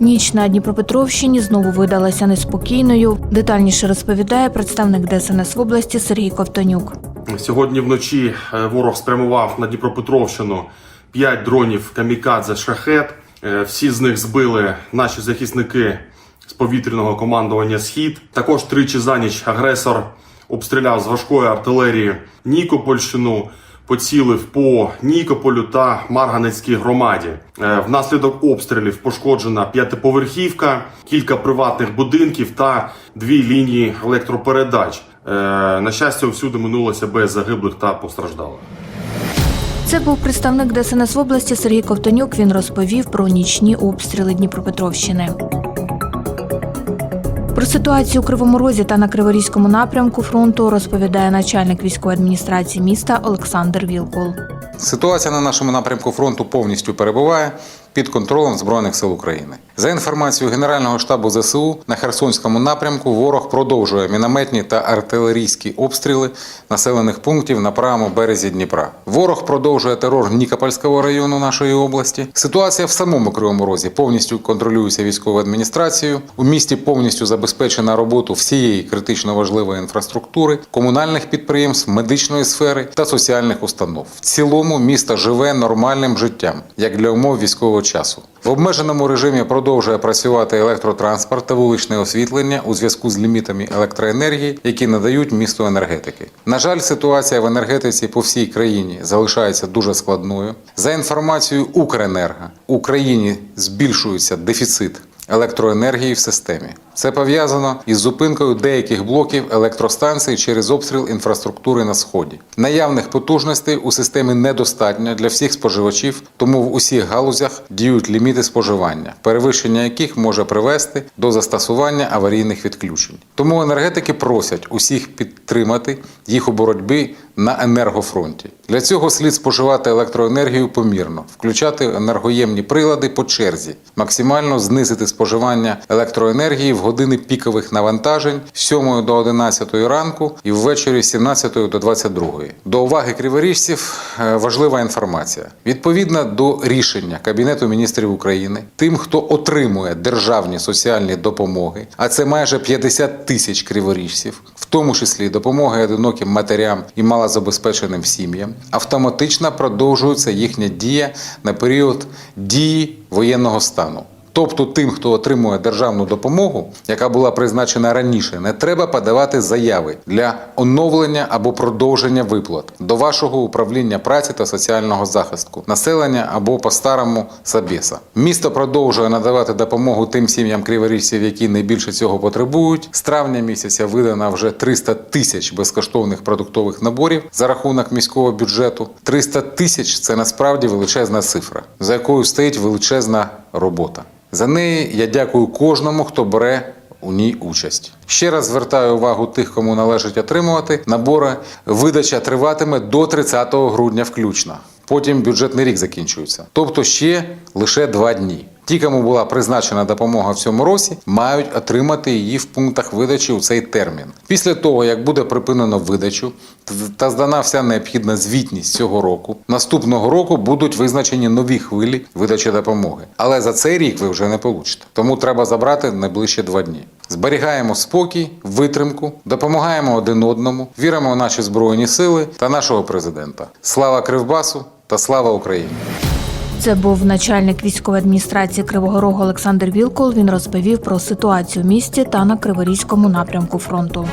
Ніч на Дніпропетровщині знову видалася неспокійною. Детальніше розповідає представник ДСНС в області Сергій Ковтонюк. Сьогодні вночі е, ворог спрямував на Дніпропетровщину 5 дронів камікадзе шахет. Е, Всі з них збили наші захисники з повітряного командування Схід. Також тричі за ніч агресор обстріляв з важкої артилерії Нікопольщину, поцілив по Нікополю та Марганецькій громаді. Е, Внаслідок обстрілів пошкоджена п'ятиповерхівка, кілька приватних будинків та дві лінії електропередач. Е, На щастя, всюди минулося без загиблих та постраждалих. Це був представник ДСНС в області Сергій Ковтонюк. Він розповів про нічні обстріли Дніпропетровщини. Про ситуацію у Кривому Розі та на Криворізькому напрямку фронту розповідає начальник військової адміністрації міста Олександр Вілкул. Ситуація на нашому напрямку фронту повністю перебуває під контролем Збройних сил України. За інформацією Генерального штабу ЗСУ на Херсонському напрямку ворог продовжує мінометні та артилерійські обстріли населених пунктів на правому березі Дніпра. Ворог продовжує терор Нікопольського району нашої області. Ситуація в самому Кривому Розі повністю контролюється військовою адміністрацією. У місті повністю забезпечена роботу всієї критично важливої інфраструктури, комунальних підприємств, медичної сфери та соціальних установ. В цілому місто живе нормальним життям, як для умов військового часу. В обмеженому режимі продовжує працювати електротранспорт та вуличне освітлення у зв'язку з лімітами електроенергії, які надають місту енергетики. На жаль, ситуація в енергетиці по всій країні залишається дуже складною. За інформацією Укренерго, у Україні збільшується дефіцит електроенергії в системі. Це пов'язано із зупинкою деяких блоків електростанцій через обстріл інфраструктури на сході. Наявних потужностей у системі недостатньо для всіх споживачів, тому в усіх галузях діють ліміти споживання, перевищення яких може привести до застосування аварійних відключень. Тому енергетики просять усіх підтримати їх у боротьбі на енергофронті. Для цього слід споживати електроенергію помірно, включати енергоємні прилади по черзі, максимально знизити споживання електроенергії в години пікових навантажень з 7 до 11 ранку і ввечері з 17 до 22. До уваги криворіжців е, важлива інформація. Відповідно до рішення Кабінету міністрів України, тим, хто отримує державні соціальні допомоги, а це майже 50 тисяч криворіжців, в тому числі допомоги одиноким матерям і малозабезпеченим сім'ям, автоматично продовжується їхня дія на період дії воєнного стану. Тобто тим, хто отримує державну допомогу, яка була призначена раніше, не треба подавати заяви для оновлення або продовження виплат до вашого управління праці та соціального захисту населення або по-старому Сабєса. Місто продовжує надавати допомогу тим сім'ям криворіжців, які найбільше цього потребують. З травня місяця видано вже 300 тисяч безкоштовних продуктових наборів за рахунок міського бюджету. 300 тисяч це насправді величезна цифра, за якою стоїть величезна робота. За неї я дякую кожному, хто бере у ній участь. Ще раз звертаю увагу тих, кому належить отримувати набори. Видача триватиме до 30 грудня включно. Потім бюджетний рік закінчується. Тобто ще лише два дні. Ті, кому була призначена допомога в цьому році, мають отримати її в пунктах видачі у цей термін. Після того, як буде припинено видачу та здана вся необхідна звітність цього року, наступного року будуть визначені нові хвилі видачі допомоги. Але за цей рік ви вже не получите. Тому треба забрати найближче два дні. Зберігаємо спокій, витримку, допомагаємо один одному, віримо в наші збройні сили та нашого президента. Слава Кривбасу та слава Україні! Це був начальник військової адміністрації Кривого Рогу Олександр Вілкол. Він розповів про ситуацію в місті та на Криворізькому напрямку фронту.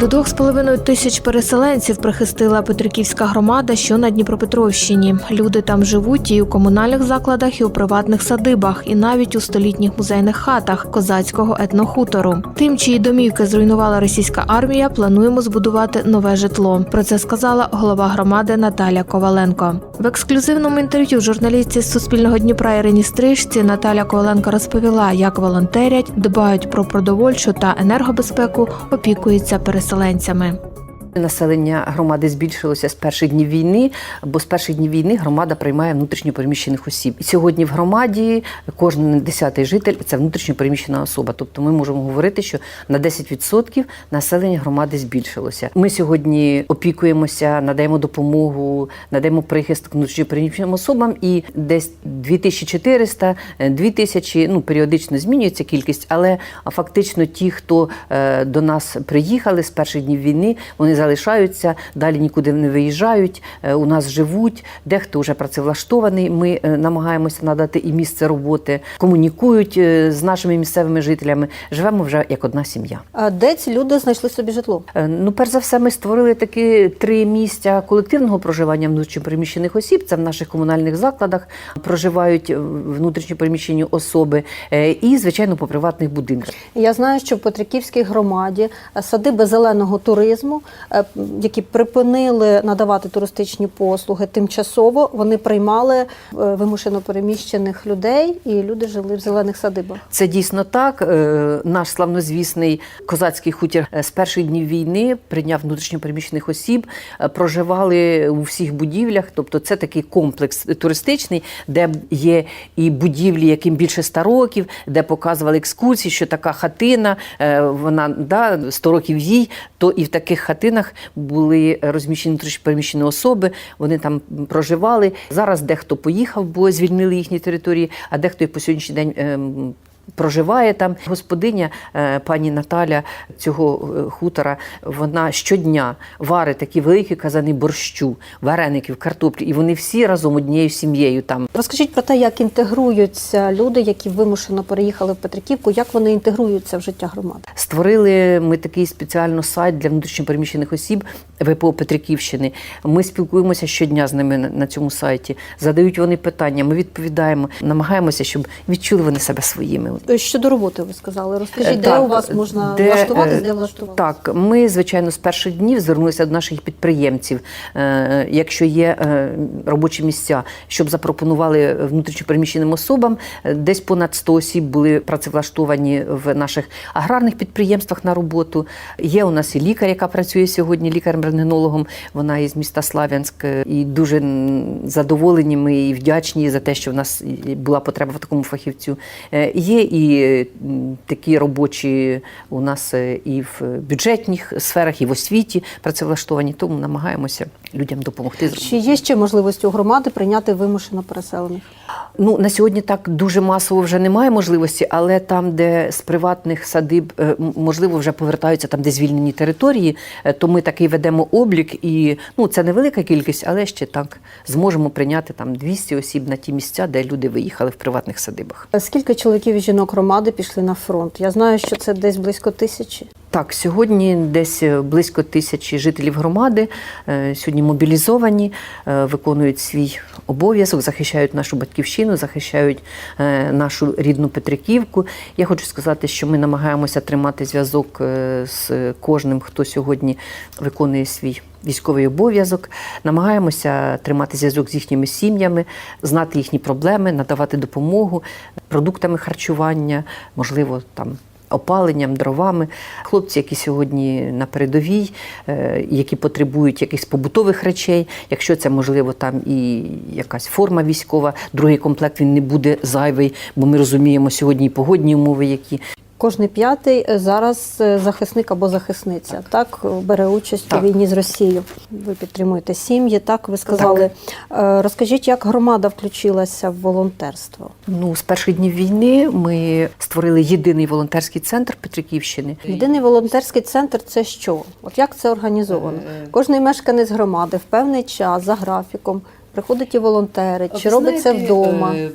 До двох з половиною тисяч переселенців прихистила Петриківська громада, що на Дніпропетровщині. Люди там живуть і у комунальних закладах, і у приватних садибах, і навіть у столітніх музейних хатах козацького етнохутору. Тим, чиї домівки зруйнувала російська армія, плануємо збудувати нове житло. Про це сказала голова громади Наталя Коваленко. В ексклюзивному інтерв'ю журналістці з Суспільного Дніпра Ірині Стрижці Наталя Коваленко розповіла, як волонтерять, дбають про продовольчу та енергобезпеку, опікуються переселенцями переселенцями. Населення громади збільшилося з перших днів війни, бо з перших днів війни громада приймає внутрішньопереміщених осіб. І сьогодні в громаді кожен десятий житель це внутрішньопереміщена особа. Тобто ми можемо говорити, що на 10% населення громади збільшилося. Ми сьогодні опікуємося, надаємо допомогу, надаємо прихисток внутрішньопереміщеним особам, і десь 2400, 2000, ну періодично змінюється кількість, але фактично ті, хто е, до нас приїхали з перших днів війни, вони залишаються, далі нікуди не виїжджають. е, У нас живуть, дехто вже працевлаштований. Ми е, намагаємося надати і місце роботи, комунікують е, з нашими місцевими жителями. Живемо вже як одна сім'я. А де ці люди знайшли собі житло? Ну, перш за все, ми створили такі три місця колективного проживання внутрішньопереміщених осіб. Це в наших комунальних закладах проживають внутрішньопереміщені особи, і звичайно по приватних будинках. Я знаю, що в Петриківській громаді садиби зеленого туризму, які припинили надавати туристичні послуги тимчасово, вони приймали е, вимушено переміщених людей, і люди жили в зелених садибах. Це дійсно так. Е, Наш славнозвісний козацький хутір е, з перших днів війни прийняв внутрішньопереміщених осіб, е, проживали у всіх будівлях. Тобто, це такий комплекс туристичний, де є і будівлі, яким більше 100 років, де показували екскурсії, що така хатина, е, вона да, 100 років їй, то і в таких хатинах були розміщені переміщені особи. Вони там проживали. Зараз дехто поїхав, бо звільнили їхні території, а дехто і по сьогоднішній день. Проживає там господиня е, пані Наталя цього е, хутора. Вона щодня варить такі великі казани борщу, вареників, картоплі, і вони всі разом однією сім'єю там. Розкажіть про те, як інтегруються люди, які вимушено переїхали в Петриківку, як вони інтегруються в життя громади. Створили ми такий спеціально сайт для внутрішньопереміщених осіб ВПО Петриківщини. Ми спілкуємося щодня з ними на цьому сайті. Задають вони питання, ми відповідаємо, намагаємося, щоб відчули вони себе своїми. Е, Щодо роботи, ви сказали, розкажіть, де у вас можна де, влаштуватись, е, де влаштуватися? Так, ми, звичайно, з перших днів звернулися до наших підприємців, е, якщо є робочі місця, щоб запропонували внутрішньопереміщеним особам. Десь понад 100 осіб були працевлаштовані в наших аграрних підприємствах на роботу. Є у нас і лікар, яка працює сьогодні, лікарем-рентгенологом. Вона із міста Слав'янськ. І дуже задоволені ми і вдячні за те, що в нас була потреба в такому фахівцю. Є і такі робочі у нас е, і в бюджетних сферах, і в освіті працевлаштовані, тому намагаємося людям допомогти. Чи є ще можливості у громади прийняти вимушено переселених? Ну на сьогодні так дуже масово вже немає можливості, але там, де з приватних садиб е, можливо вже повертаються там, де звільнені території, е, то ми такий ведемо облік, і ну це невелика кількість, але ще так зможемо прийняти там 200 осіб на ті місця, де люди виїхали в приватних садибах. Скільки чоловіків і жінок громади пішли на фронт? Я знаю, що це десь близько тисячі. Так, сьогодні десь е, близько тисячі жителів громади е, сьогодні мобілізовані, е, виконують свій обов'язок, захищають нашу батьківщину, захищають нашу рідну Петриківку. Я хочу сказати, що ми намагаємося тримати зв'язок з кожним, хто сьогодні виконує свій. Військовий обов'язок, намагаємося тримати зв'язок з їхніми сім'ями, знати їхні проблеми, надавати допомогу продуктами харчування, можливо, там опаленням, дровами. Хлопці, які сьогодні на передовій, е, які потребують якихось побутових речей, якщо це можливо там і якась форма військова, другий комплект він не буде зайвий, бо ми розуміємо сьогодні і погодні умови, які Кожний п'ятий е, зараз е, захисник або захисниця, так, е, бере участь Так. у війні з Росією. Ви підтримуєте сім'ї, так ви сказали. Е, Розкажіть, як громада включилася в волонтерство? ну з перших днів війни ми створили єдиний волонтерський центр Петриківщини. Єдиний волонтерський центр це що? От як це організовано? Кожний мешканець громади в певний час за графіком Приходять і волонтери, чи робить це вдома? е,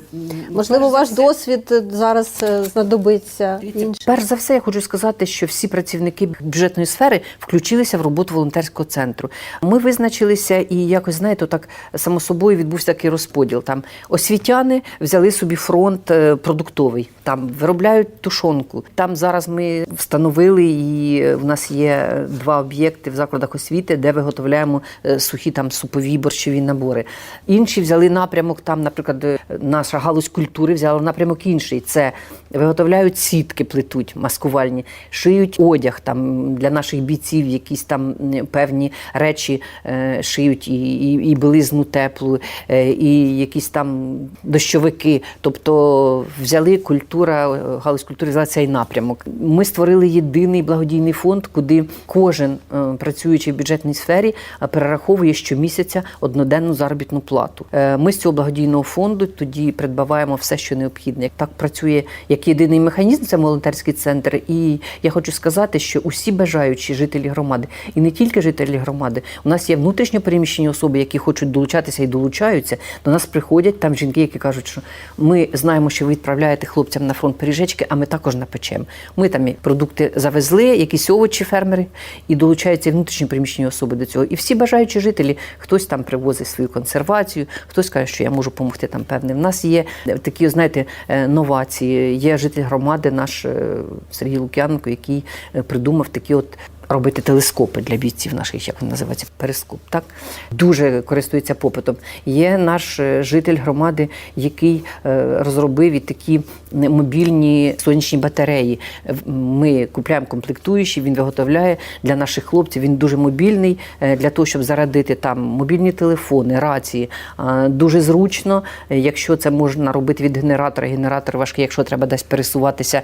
Можливо, ваш досвід зараз е, знадобиться. Перш за все, я хочу сказати, що всі працівники бюджетної сфери включилися в роботу волонтерського центру. Ми визначилися і якось, знаєте, так само собою відбувся такий розподіл. Там освітяни взяли собі фронт е, продуктовий, там виробляють тушонку. Там зараз ми встановили і в нас є два об'єкти в закладах освіти, де виготовляємо сухі там супові борщові набори. Інші взяли напрямок. Там, наприклад, е, наша галузь культури взяла напрямок інший. Це виготовляють сітки, плетуть маскувальні, шиють одяг там для наших бійців, якісь там певні речі е, шиють і, і, і білизну теплу, е, і якісь там дощовики. Тобто взяли культура, галузь культури взяла цей напрямок. Ми створили єдиний благодійний фонд, куди кожен працюючий в бюджетній сфері перераховує щомісяця одноденну заробітну плату. Е, Ми з цього благодійного фонду тоді придбаваємо все, що необхідне. Так працює як єдиний механізм, це волонтерський центр. І я хочу сказати, що усі бажаючі жителі громади, і не тільки жителі громади, у нас є внутрішньо переміщені особи, які хочуть долучатися і долучаються. До нас приходять там жінки, які кажуть, що ми знаємо, що ви відправляєте хлопцям на фронт пиріжечки, а ми також напечемо. Ми там і продукти завезли, якісь овочі, фермери, і долучаються внутрішньо переміщені особи до цього. І всі бажаючі жителі, хтось там привозить свою консервацію, хтось каже, що я можу допомогти там певне. В нас є такі, знаєте, е, новації. Є житель громади, наш е, Сергій Лук'яненко, який е, придумав такі от. Робити телескопи для бійців наших, як він називається, перископ. Так дуже користується попитом. Є наш е, житель громади, який е, розробив і такі мобільні сонячні батареї. Ми купляємо комплектуючі, він виготовляє для наших хлопців. Він дуже мобільний е, для того, щоб зарадити там мобільні телефони, рації. Дуже зручно, е, якщо це можна робити від генератора. Генератор важкий, якщо треба десь пересуватися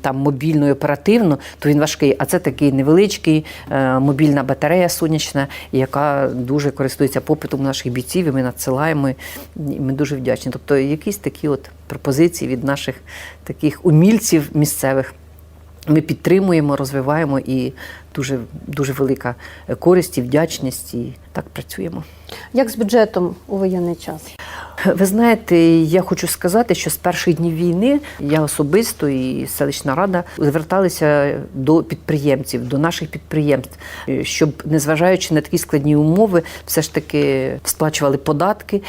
там мобільно і оперативно, то він важкий. А це такий невеличкий е, мобільна батарея сонячна, яка дуже користується попитом наших бійців. І ми надсилаємо. і Ми дуже вдячні. Тобто, якісь такі от пропозиції від наших таких умільців місцевих. Ми підтримуємо, розвиваємо і дуже, дуже велика користь і вдячність, і так працюємо. Як з бюджетом у воєнний час? Ви знаєте, я хочу сказати, що з перших днів війни я особисто і селищна рада зверталися до підприємців, до наших підприємств, щоб, незважаючи на такі складні умови, все ж таки сплачували податки.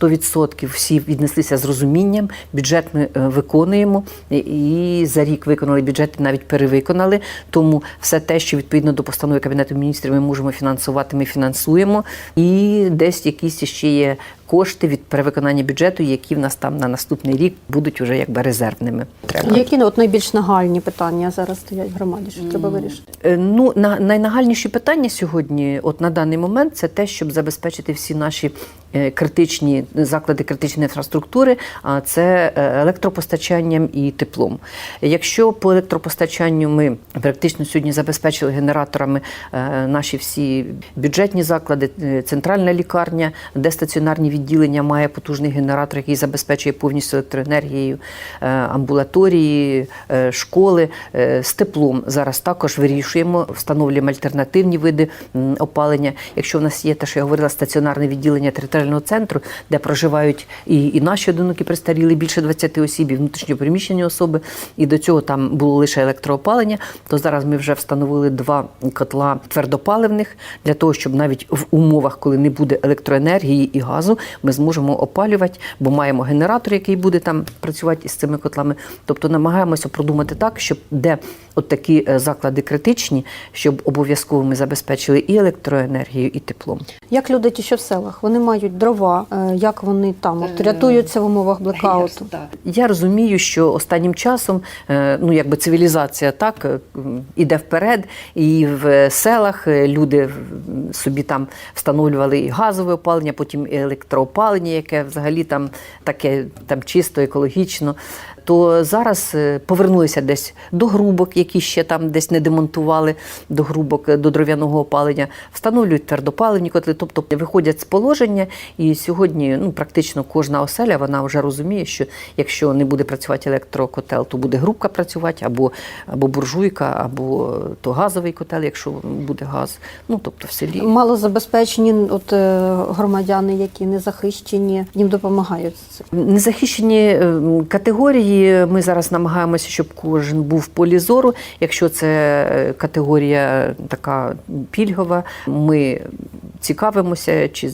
100% всі віднеслися з розумінням. Бюджет ми е, виконуємо і за рік виконали бюджет, навіть перевиконали. Тому все те, що відповідно до постанови кабінету міністрів ми можемо фінансувати, ми фінансуємо. І десь якісь ще є кошти від перевиконання бюджету, які в нас там на наступний рік будуть вже якби резервними. Треба. Які от найбільш нагальні питання зараз стоять в громаді, що треба вирішити? Е, Ну, на, найнагальніші питання сьогодні, от на даний момент, це те, щоб забезпечити всі наші критичні заклади критичної інфраструктури, а це е, електропостачанням і теплом. Якщо по електропостачанню ми практично сьогодні забезпечили генераторами е, наші всі бюджетні заклади, е, центральна лікарня, де стаціонарні відділення має потужний генератор, який забезпечує повністю електроенергією, е, амбулаторії, е, школи е, з теплом. Зараз також вирішуємо, встановлюємо альтернативні види опалення. Якщо в нас є те, що я говорила, стаціонарне відділення територіального центру, де проживають і, і наші одинокі пристаріли більше 20 осіб, і внутрішньо переміщені особи, і до цього там було лише електроопалення, то зараз ми вже встановили два котла твердопаливних для того, щоб навіть в умовах, коли не буде електроенергії і газу, ми зможемо опалювати, бо маємо генератор, який буде там працювати із цими котлами. Тобто намагаємося продумати так, щоб де от такі е, заклади критичні, щоб обов'язково ми забезпечили і електроенергію, і теплом. Як люди ті, що в селах? Вони мають дрова, е, як вони там от, рятуються в умовах блекауту? Я розумію, що останнім часом е, ну якби цивілізація так е, іде вперед, і в селах е, люди собі там встановлювали і газове опалення, потім і електроопалення, яке взагалі там таке там чисто екологічно. То зараз е, повернулися десь до грубок, які ще там десь не демонтували до грубок е, до дров'яного опалення, встановлюють твердопаливні котли, тобто виходять з положення. І сьогодні ну, практично кожна оселя вона вже розуміє, що якщо не буде працювати електрокотел, то буде грубка працювати, або, або буржуйка, або то газовий котел, якщо буде газ. Ну тобто в селі. Малозабезпечені от, е, громадяни, які не захищені, їм допомагають. Незахищені е, категорії. Ми зараз намагаємося, щоб кожен був в полі зору. Якщо це е, категорія така пільгова, ми цікавимося чи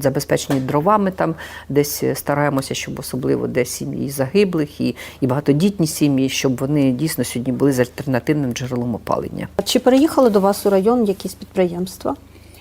забезпечені дровами там, десь стараємося, щоб особливо десь сім'ї загиблих і, і багатодітні сім'ї, щоб вони дійсно сьогодні були з альтернативним джерелом опалення. Чи переїхали до вас у район якісь підприємства?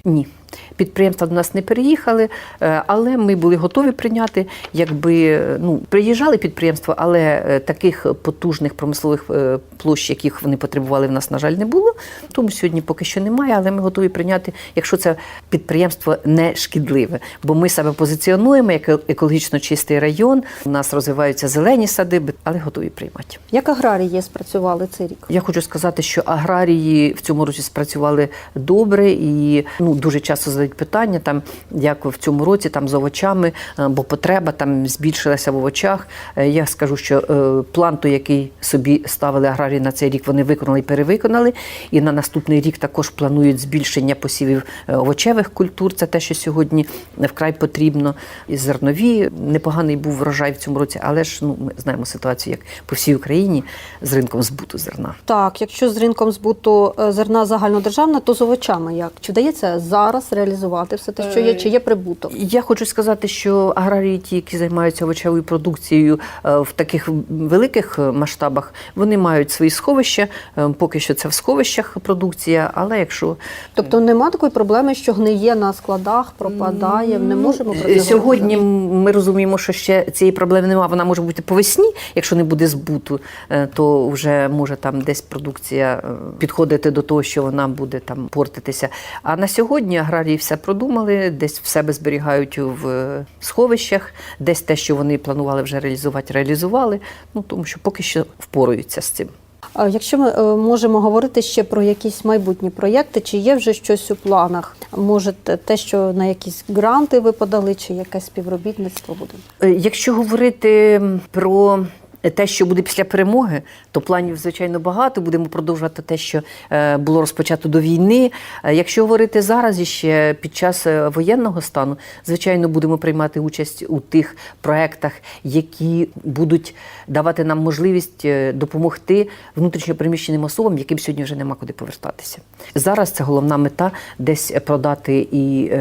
Ні. Підприємства до нас не переїхали, е, але ми були готові прийняти, якби ну приїжджали підприємства, але е, таких потужних промислових е, площ, яких вони потребували, в нас на жаль не було. Тому сьогодні поки що немає, але ми готові прийняти, якщо це підприємство не шкідливе. Бо ми себе позиціонуємо як екологічно чистий район. У нас розвиваються зелені садиби, але готові приймати. Як аграрії спрацювали цей рік? Я хочу сказати, що аграрії в цьому році спрацювали добре і ну дуже часто задають питання там, як в цьому році там з овочами, е, бо потреба там збільшилася в овочах. Е, Я скажу, що е, план, той, який собі ставили аграрії на цей рік, вони виконали і перевиконали. І на наступний рік також планують збільшення посівів овочевих культур. Це те, що сьогодні вкрай потрібно. І зернові непоганий був врожай в цьому році, але ж ну ми знаємо ситуацію, як по всій Україні з ринком збуту зерна. Так, якщо з ринком збуту зерна загальнодержавна, то з овочами як? Чи вдається зараз реалізувати все те, що є, чи є прибуток? Я хочу сказати, що аграрії, ті, які займаються овочевою продукцією е, в таких великих е, масштабах, вони мають свої сховища. Е, Поки що це в сховищах продукція, але якщо Тобто нема такої проблеми, що гниє на складах, пропадає, не можемо про це Е, Сьогодні говорити? ми розуміємо, що ще цієї проблеми немає. Вона може бути по весні, якщо не буде збуту, е, то вже може там десь продукція е, підходити до того, що вона буде там портитися. А на сьогодні аграрії все продумали, десь в себе зберігають в е, сховищах, десь те, що вони планували вже реалізувати, реалізували. Ну тому що поки що впораються з цим. А Якщо ми е, можемо говорити ще про якісь майбутні проєкти, чи є вже щось у планах? Може, те- те, що на якісь гранти ви подали, чи якесь співробітництво буде? Е, Якщо говорити про те, що буде після перемоги, то планів звичайно багато. Будемо продовжувати те, що е, було розпочато до війни. Е, Якщо говорити зараз іще під час е, воєнного стану, звичайно, будемо приймати участь у тих проектах, які будуть давати нам можливість допомогти внутрішньопереміщеним особам, яким сьогодні вже нема куди повертатися. Зараз це головна мета десь продати і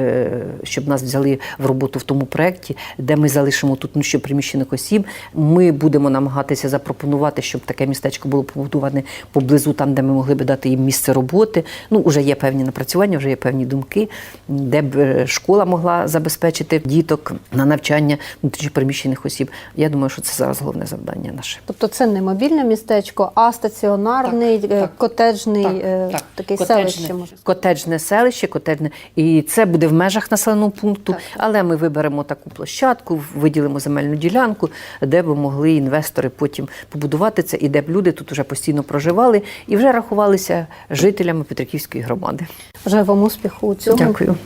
щоб нас взяли в роботу в тому проєкті, де ми залишимо тут внутрішньопереміщених осіб. Ми будемо намагатися запропонувати, щоб таке містечко було побудоване поблизу, там, де ми могли би дати їм місце роботи. Ну, вже є певні напрацювання, вже є певні думки, де б е, школа могла забезпечити діток на навчання внутрішньопереміщених осіб. Я думаю, що це зараз головне завдання наше. Тобто це не мобільне містечко, а стаціонарний, Так, е, так. котеджний Так, е, так. такий Котеджне. селище. Може. Котеджне селище, котеджне, і це буде в межах населеного пункту. Але ми виберемо таку площадку, виділимо земельну ділянку, де б могли інвестори потім побудувати це, і де б люди тут вже постійно проживали і вже рахувалися жителями Петриківської громади. Бажаю вам успіху у цьому. Дякую.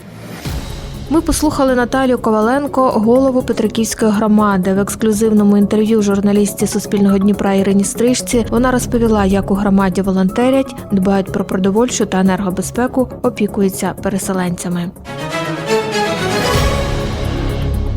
Ми послухали Наталію Коваленко, голову Петриківської громади. В ексклюзивному інтерв'ю журналістці Суспільного Дніпра Ірині Стрижці вона розповіла, як у громаді волонтерять, дбають про продовольчу та енергобезпеку, опікуються переселенцями.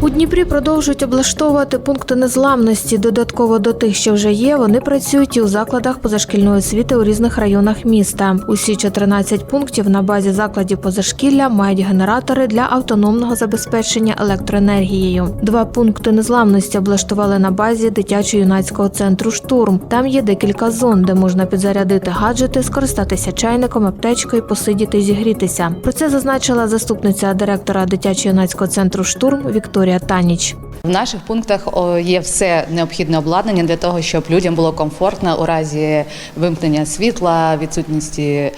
У Дніпрі продовжують облаштовувати пункти незламності. Додатково до тих, що вже є, вони працюють і у закладах позашкільної освіти у різних районах міста. Усі 14 пунктів на базі закладів позашкілля мають генератори для автономного забезпечення електроенергією. Два пункти незламності облаштували на базі дитячо-юнацького центру Штурм. Там є декілька зон, де можна підзарядити гаджети, скористатися чайником, аптечкою, посидіти і зігрітися. Про це зазначила заступниця директора дитячо-юнацького центру Штурм Вікторія Таніч. В наших пунктах є все необхідне обладнання для того, щоб людям було комфортно у разі вимкнення світла, відсутності е,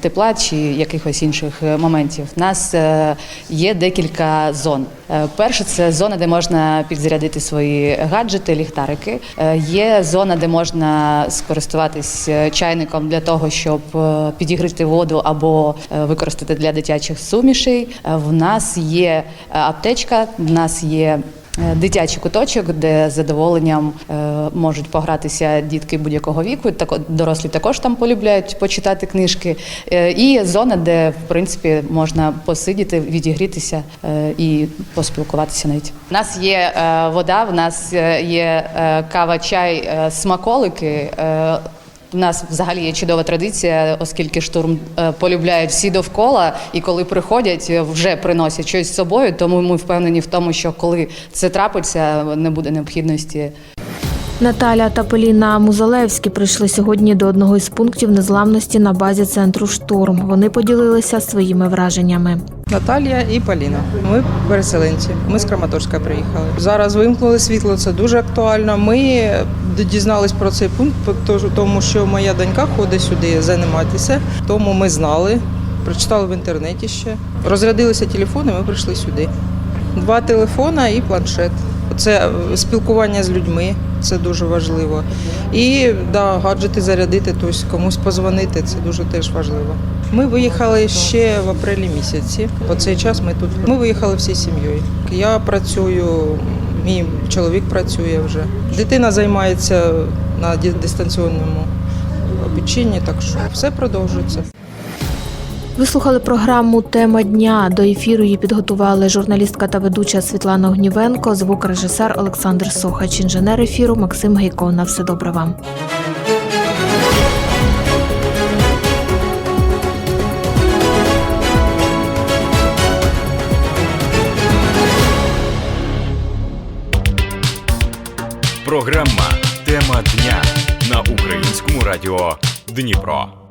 тепла чи якихось інших е, моментів. У нас е, є декілька зон. Перше це зона, де можна підзарядити свої гаджети, ліхтарики. Є зона, де можна скористуватись чайником для того, щоб підігріти воду або використати для дитячих сумішей. В нас є аптечка, в нас є. Е, Дитячий куточок, де з задоволенням е, можуть погратися дітки будь-якого віку. Тако дорослі також там полюбляють почитати книжки. Е, і зона, де в принципі можна посидіти, відігрітися і поспілкуватися навіть. У нас є вода, в нас є кава, чай, смаколики. Е, у нас взагалі є чудова традиція, оскільки штурм полюбляє полюбляють всі довкола, і коли приходять, е, вже приносять щось з собою. Тому ми впевнені в тому, що коли це трапиться, не буде необхідності Наталя та Поліна Музалевські прийшли сьогодні до одного із пунктів незламності на базі центру штурм. Вони поділилися своїми враженнями. Наталія і Поліна. Ми переселенці. Ми з Краматорська приїхали. Зараз вимкнули світло. Це дуже актуально. Ми дізнались про цей пункт, тому що моя донька ходить сюди займатися. Тому ми знали, прочитали в інтернеті ще. Розрядилися телефони. Ми прийшли сюди. Два телефона і планшет. Це е, спілкування з людьми, це дуже важливо. І да, гаджети зарядити, тобто комусь позвонити, це дуже теж важливо. Ми виїхали ще в апрелі місяці. По цей час ми тут. Ми виїхали всією сім'єю. Я працюю, мій чоловік працює вже. Дитина займається на дистанційному обученні, так що все продовжується. Ви слухали програму Тема дня. До ефіру її підготували журналістка та ведуча Світлана Огнівенко, звукорежисер Олександр Сохач, інженер ефіру Максим Гейко. На все добре вам. Програма Тема дня на українському радіо Дніпро.